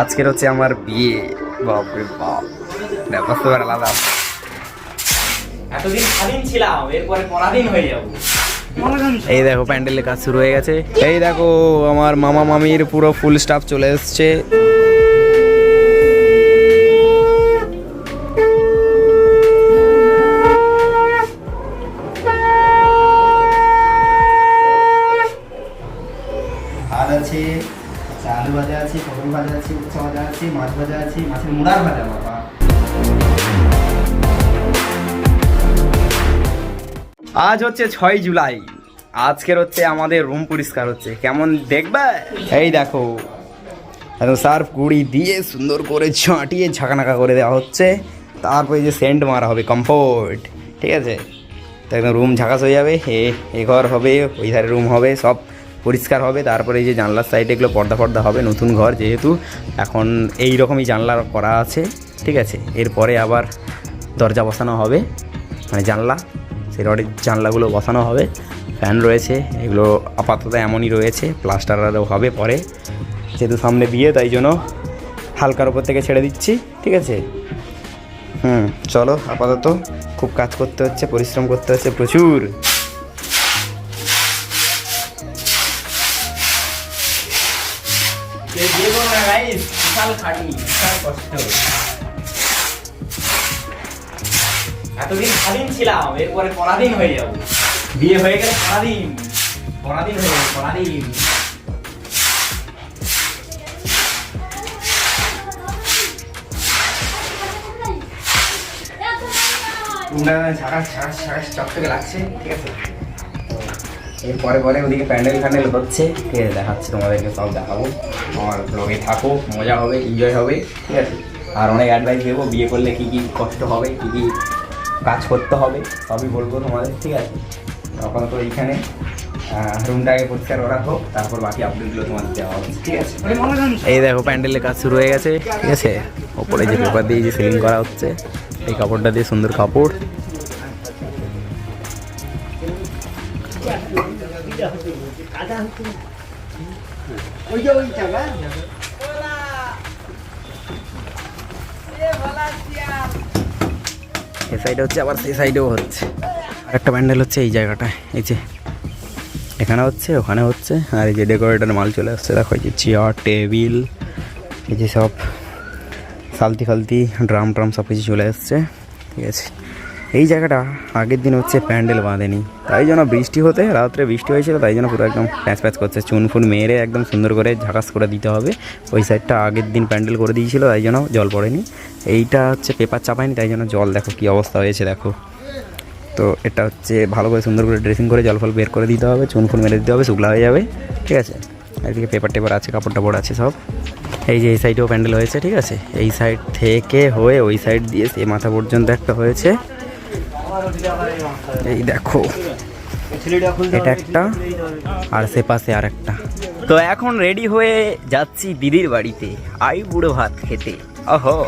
আজকের হচ্ছে আমার বিয়ে। বাপরে বাপ। ব্যাপার আলাদা এতদিন স্বাধীন ছিলাম এরপরে পরাধীন হয়ে যাব। এই দেখো প্যান্ডেলের কাজ শুরু হয়ে গেছে। এই দেখো আমার মামা মামির পুরো ফুল স্টাফ চলে এসছে। আছে, মাছ ভাজা আছে, মাছের মুড়ার ভাজা, বাবা। আজ হচ্ছে ছয় জুলাই। আজকের হচ্ছে আমাদের রুম পরিষ্কার হচ্ছে। কেমন দেখবে? এই দেখো, একদম সার্ফ কুড়ি দিয়ে সুন্দর করে ছাঁটিয়ে ঝাঁকানাকা করে দেওয়া হচ্ছে। তারপরে যে সেন্ট মারা হবে কমফোর্ট ঠিক আছে? তো একদম রুম ঝাঁকাস হয়ে যাবে। এ এ ঘর হবে, ওই ধারে রুম হবে, সব পরিষ্কার হবে, তারপরে এই যে জানলার সাইডে এগুলো পর্দা পর্দা হবে, নতুন ঘর যেহেতু। এখন এই রকমই জানলা করা আছে, ঠিক আছে? এরপরে আবার দরজা বসানো হবে মানে জানলা, সেই রডের জানলাগুলো বসানো হবে, ফ্যান রয়েছে, এগুলো আপাতত এমনই রয়েছে প্লাস্টার আরও হবে পরে, যেহেতু সামনে বিয়ে, তাই জন্য হালকার উপর থেকে ছেড়ে দিচ্ছি, ঠিক আছে? হুম, চলো, আপাতত খুব কাজ করতে হচ্ছে, পরিশ্রম করতে হচ্ছে প্রচুর। কোনো না গাইস বিশাল খাটনি বিশাল কষ্ট এতদিন স্বাধীন ছিলাম এরপরে পরাধীন হয়ে যাব। বিয়ে হয়ে গেলে পরাধীন। পরাধীন হয়ে যাব পরাধীন। ঝাঁকাস ঝাঁকাস ঝাঁকাস চকচকে লাগছে ঠিক আছে? এরপরে পরে ওদিকে প্যান্ডেল ফ্যান্ডেল হচ্ছে। ঠিক আছে, দেখাচ্ছি তোমাদেরকে, সব দেখাবো। আমার ব্লগে থাকো, মজা হবে এনজয় হবে, ঠিক আছে? আর অনেক অ্যাডভাইস দেবো, বিয়ে করলে কী কী কষ্ট হবে, কী কী কাজ করতে হবে, সবই বলব তোমাদের, ঠিক আছে? তখন তো এইখানে রুমটাকে পরিষ্কার করা হোক, তারপর বাকি আপডেটগুলো তোমাদের দেওয়া হবে, ঠিক আছে? এই দেখো প্যান্ডেলের কাজ শুরু হয়ে গেছে, ঠিক আছে? ওপরে যে পেপার দিয়ে যে সিলিং করা হচ্ছে, এই কাপড়টা দিয়ে সুন্দর কাপড়। এই সাইডে হচ্ছে, আবার সেই সাইডেও হচ্ছে। আর একটা প্যান্ডেল হচ্ছে এই জায়গাটায়, এই যে। এখানে হচ্ছে, ওখানে হচ্ছে, আর এই যে ডেকোরেটর মাল চলে আসছে, দেখো এই যে চেয়ার টেবিল এই যে সব। সালতি ফালতি, ড্রাম ট্রাম সব কিছু চলে আসছে, ঠিক আছে। এই জায়গাটা আগের দিন হচ্ছে প্যান্ডেল বাঁধেনি। তাই জন্য বৃষ্টি হতে, রাত্রে বৃষ্টি হয়েছিল, তাই জন্য পুরো একদম প্যাঁচ প্যাঁচ করছে। চুন ফুন মেরে একদম সুন্দর করে ঝাঁকাস করে দিতে হবে। ওই সাইডটা আগের দিন প্যান্ডেল করে দিয়েছিল, তাই জন্য জল পড়েনি। এইটা হচ্ছে পেপার চাপায়নি, তাই জন্য জল দেখো কী অবস্থা হয়েছে, দেখো। তো এটা হচ্ছে ভালো করে সুন্দর করে ড্রেসিং করে জল ফল বের করে দিতে হবে, চুন ফুন মেরে দিতে হবে, শুকলা হয়ে যাবে, ঠিক আছে? এদিকে পেপার টেপার আছে, কাপড় টাপড় আছে সব। এই যে এই সাইডেও প্যান্ডেল হয়েছে, ঠিক আছে? এই সাইড থেকে হয়ে ওই সাইড দিয়ে সে মাথা পর্যন্ত একটা হয়েছে। এই দেখো। এটা একটা আর সে পাশে আর একটা। তো এখন রেডি হয়ে যাচ্ছি দিদির বাড়িতে আই বুড়ো ভাত খেতে। ওহো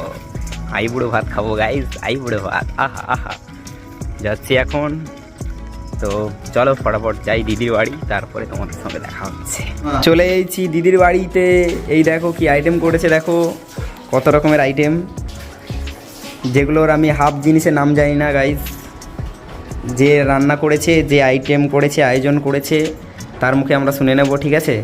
আই বুড়ো ভাত খাব গাইজ আই বুড়ো ভাত। আহা আহা। যাচ্ছি এখন। তো চলো ফটাফট যাই দিদির বাড়ি তারপরে তোমাদের সঙ্গে দেখা হচ্ছে। চলে এসেছি দিদির বাড়িতে। এই দেখো কি আইটেম করেছে দেখো। কত রকমের আইটেম যেগুলোর আমি হাফ জিনিসের নাম জানি না গাইজ যে রান্না করেছে, যে আইটেম করেছে, আয়োজন করেছে, তার মুখে আমরা শুনে নেব, ঠিক আছে?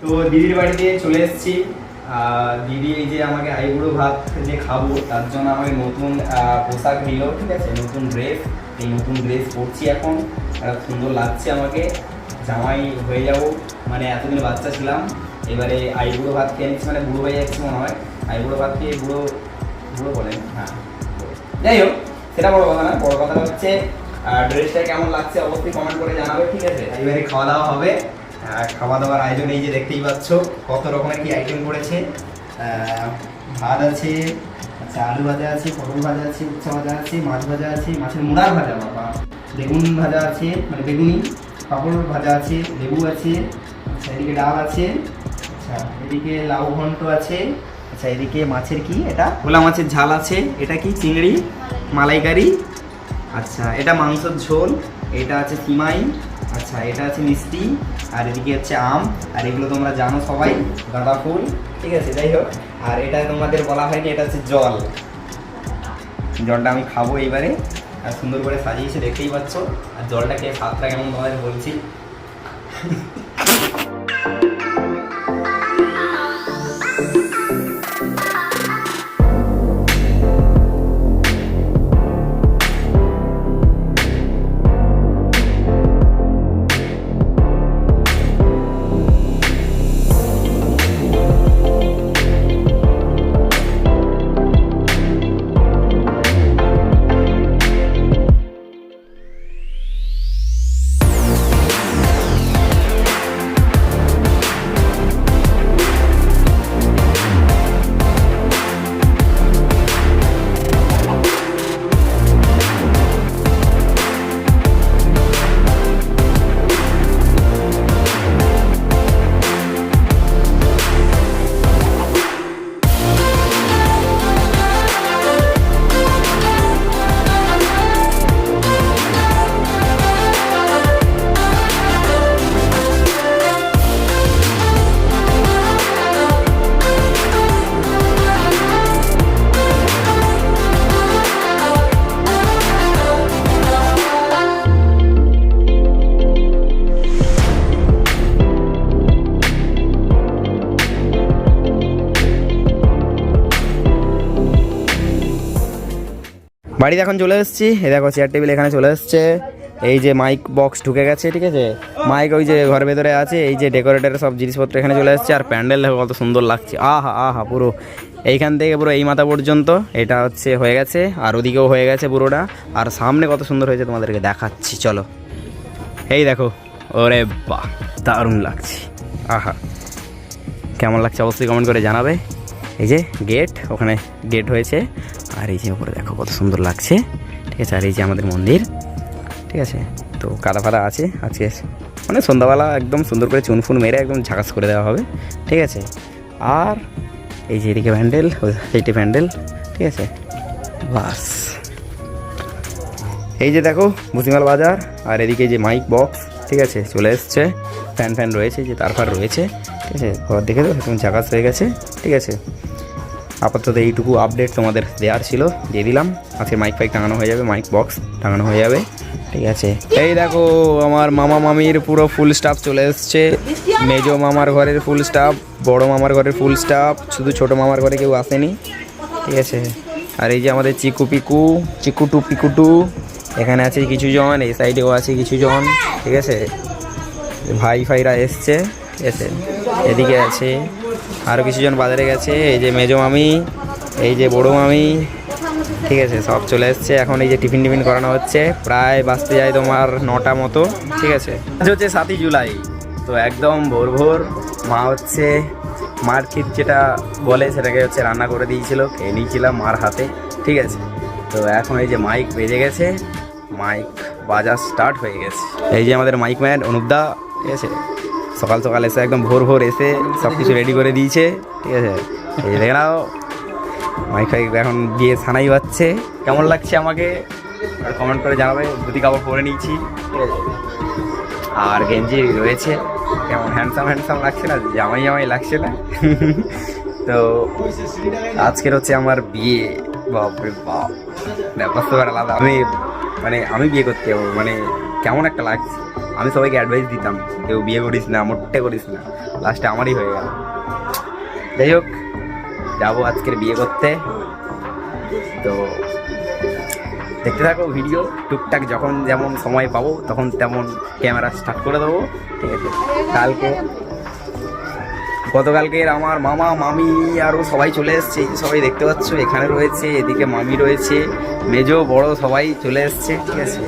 তো দিদির বাড়িতে চলে এসেছি। দিদি এই যে আমাকে আইবুড়ো ভাত যে খাব, তার জন্য আমাকে নতুন পোশাক দিল ঠিক আছে? নতুন ড্রেস এই নতুন ড্রেস পরছি এখন। সুন্দর লাগছে আমাকে। জামাই হয়ে যাব। মানে এতদিন বাচ্চা ছিলাম। এবারে আইবুড়ো ভাত খেয়ে নিচ্ছি। মানে বুড়ো হয়ে যাচ্ছে মনে হয়। আইবুড়ো ভাত খেয়ে বুড়ো বুড়ো বলেন হ্যাঁ যাই হোক, সেটা বড় কথা না। বড় কথা হচ্ছে ড্রেসটা কেমন লাগছে অবশ্যই কমেন্ট করে জানাবে, ঠিক আছে? এবারে খাওয়া দাওয়া হবে। খাওয়া দাওয়ার আয়োজন এই যে দেখতেই পাচ্ছ কত রকমের কি আইটেম করেছে। ভাত আছে আচ্ছা আলু ভাজা আছে পটল ভাজা আছে উচ্ছা ভাজা আছে মাছ ভাজা আছে মাছের মুড়ার ভাজা বাবা। বেগুন ভাজা আছে মানে বেগুনি পাপড় ভাজা আছে লেবু আছে আচ্ছা এদিকে ডাল আছে আচ্ছা এদিকে লাউ ঘন্ট আছে আচ্ছা এদিকে মাছের কি এটা? ভোলা মাছের ঝাল আছে এটা কি চিংড়ি? মালাইকারি। আচ্ছা এটা মাংসের ঝোল এটা আছে সিমাই আচ্ছা এটা আছে মিষ্টি, আর এদিকে হচ্ছে আম, আর এগুলো তোমরা জানো সবাই, গাঁদা ফুল, ঠিক আছে, যাই হোক। আর এটা তোমাদের বলা হয়নি, এটা হচ্ছে জল। জলটা আমি খাব এইবারে, আর সুন্দর করে সাজিয়েছে, দেখতেই পাচ্ছ। আর জলটাকে সাতটা কেমন তোমাদের বলছি। বাড়িতে এখন চলে এসেছি। এই দেখো চেয়ার টেবিল এখানে চলে এসছে। এই যে মাইক বক্স ঢুকে গেছে, ঠিক আছে? মাইক ওই যে ঘরের ভেতরে আছে, এই যে ডেকোরেটের সব জিনিসপত্র এখানে চলে এসছে। আর প্যান্ডেল দেখো, কত সুন্দর লাগছে। আহা আহা, পুরো এইখান থেকে পুরো এই মাথা পর্যন্ত। এটা হচ্ছে হয়ে গেছে, আর ওদিকেও হয়ে গেছে পুরোটা। আর সামনে কত সুন্দর হয়েছে তোমাদেরকে দেখাচ্ছি, চলো। এই দেখো, ওরে বাহ, দারুণ লাগছে। আহা, কেমন লাগছে অবশ্যই কমেন্ট করে জানাবে। এই যে গেট, ওখানে গেট হয়েছে। আর এই যে উপরে দেখো কত সুন্দর লাগছে। ঠিক আছে, আর এই যে আমাদের মন্দির। ঠিক আছে, তো কাদা ফাদা আছে। আজকে মানে সন্ধ্যাবেলা একদম সুন্দর করে চুন ফুন মেরে একদম ঝাঁকাস করে দেওয়া হবে। ঠিক আছে, আর এই যে এদিকে প্যান্ডেল, এইটি প্যান্ডেল। ঠিক আছে, বাস। এই যে দেখো ভুসিমাল বাজার, আর এদিকে যে মাইক বক্স, ঠিক আছে, চলে এসছে। ফ্যান ফ্যান রয়েছে যে তার ফার রয়েছে। ঠিক আছে, ঘর দেখে তো একদম ঝাঁকাস হয়ে গেছে। ঠিক আছে আপাতত এইটুকু আপডেট তোমাদের দেওয়ার ছিল, দিয়ে দিলাম। আজকে মাইক ফাইক টাঙানো হয়ে যাবে মাইক বক্স টাঙানো হয়ে যাবে। ঠিক আছে? এই দেখো, আমার মামা মামির পুরো ফুল স্টাফ চলে এসছে। মেজো মামার ঘরের ফুল স্টাফ বড় মামার ঘরের ফুল স্টাফ শুধু ছোট মামার ঘরে কেউ আসেনি। ঠিক আছে? আর এই যে আমাদের চিকু পিকু চিকুটু পিকুটু এখানে আছে কিছু জন এই সাইডেও আছে কিছু জন ঠিক আছে? ভাই ফাইরা এসছে, ঠিক আছে? এদিকে আছে আরও কিছুজন বাজারে গেছে, এই যে মেজো মামি, এই যে বড়ো মামি, ঠিক আছে, সব চলে এসছে। এখন এই যে টিফিন টিফিন করানো হচ্ছে, প্রায় বাঁচতে যায় তোমার নটা মতো, ঠিক আছে। আজ হচ্ছে সাতই জুলাই, তো একদম ভোর ভোর, মা হচ্ছে মার খিট যেটা বলে সেটাকে হচ্ছে রান্না করে দিয়েছিল, খেয়ে নিয়েছিলাম মার হাতে, ঠিক আছে। তো এখন এই যে মাইক বেজে গেছে, মাইক বাজার স্টার্ট হয়ে গেছে। এই যে আমাদের মাইক ম্যান অনুপদা ঠিক আছে? সকাল সকাল এসে একদম ভোর ভোর এসে সব কিছু রেডি করে দিয়েছে, ঠিক আছে? এই দেখে নাও, মাইক এখন বিয়ে সানাই বাচ্ছে কেমন লাগছে আমাকে? কমেন্ট করে জানাবে, ধুতি কাপড় পরে নিয়েছি আর গেঞ্জি রয়েছে, কেমন হ্যান্ডসাম হ্যান্ডসাম লাগছে না? জামাই জামাই লাগছে না? তো আজকের হচ্ছে আমার বিয়ে। বাপরে বাপ ব্যাপার তো আলাদা। আমি মানে আমি বিয়ে করতে যাব মানে কেমন একটা লাগছে? আমি সবাইকে অ্যাডভাইস দিতাম, কেউ বিয়ে করিস না, মোটে করিস না। লাস্টে আমারই হয়ে গেল। যাই হোক, যাব আজকের বিয়ে করতে। তো দেখতে থাকো ভিডিও টুকটাক যখন যেমন সময় পাবো, তখন তেমন ক্যামেরা স্টার্ট করে দেবো, ঠিক আছে? কালকে গতকালকের আমার মামা, মামি আরও সবাই চলে এসছে, সবাই দেখতে পাচ্ছ, এখানে রয়েছে, এদিকে মামি রয়েছে, মেজো, বড় সবাই চলে এসছে, ঠিক আছে?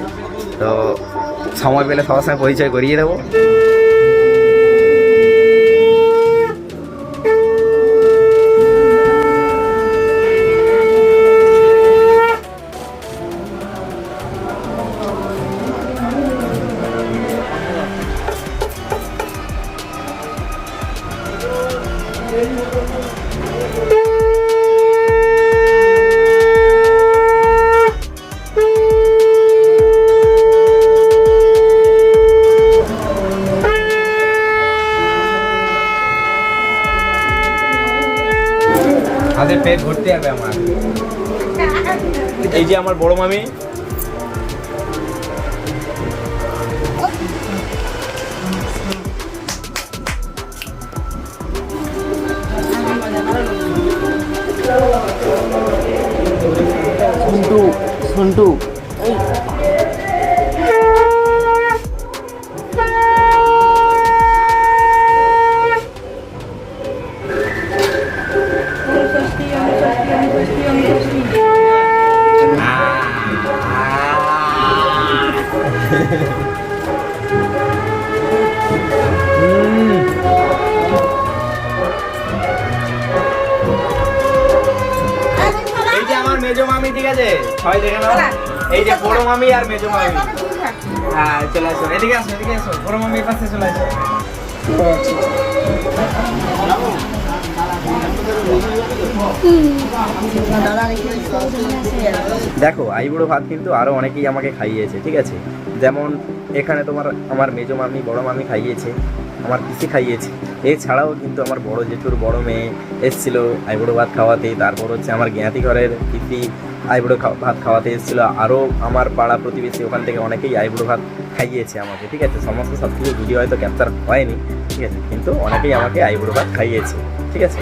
তো সময় পেলে সবার সঙ্গে পরিচয় করিয়ে দেবো। ঘুরতে হবে আমার। এই যে আমার বড় মামি। সন্টু সন্টু। এই যে বড় মামি আর মেজো মামি। হ্যাঁ চলে আসো। এদিকে আসো এদিকে আসো। বড় মামির পাশে চলে আসো। দেখো আইবুড়ো ভাত কিন্তু আরও অনেকেই আমাকে খাইয়েছে, ঠিক আছে? যেমন এখানে তোমার আমার মেজো মামি, বড় মামি খাইয়েছে, আমার পিসি খাইয়েছে। এছাড়াও কিন্তু আমার বড় জেঠুর বড় মেয়ে এসেছিল আইবুড়ো ভাত খাওয়াতে। তারপর হচ্ছে আমার জ্ঞাতি ঘরের পিসি আইবুড়ো ভাত খাওয়াতে এসেছিল। আরও আমার পাড়া প্রতিবেশী ওখান থেকে অনেকেই আইবুড়ো ভাত খাইয়েছে আমাকে, ঠিক আছে? সমস্ত সব কিছু ভিডিও হয়তো ক্যাপচার হয়নি, ঠিক আছে? কিন্তু অনেকেই আমাকে আইবুড়ো ভাত খাইয়েছে, ঠিক আছে?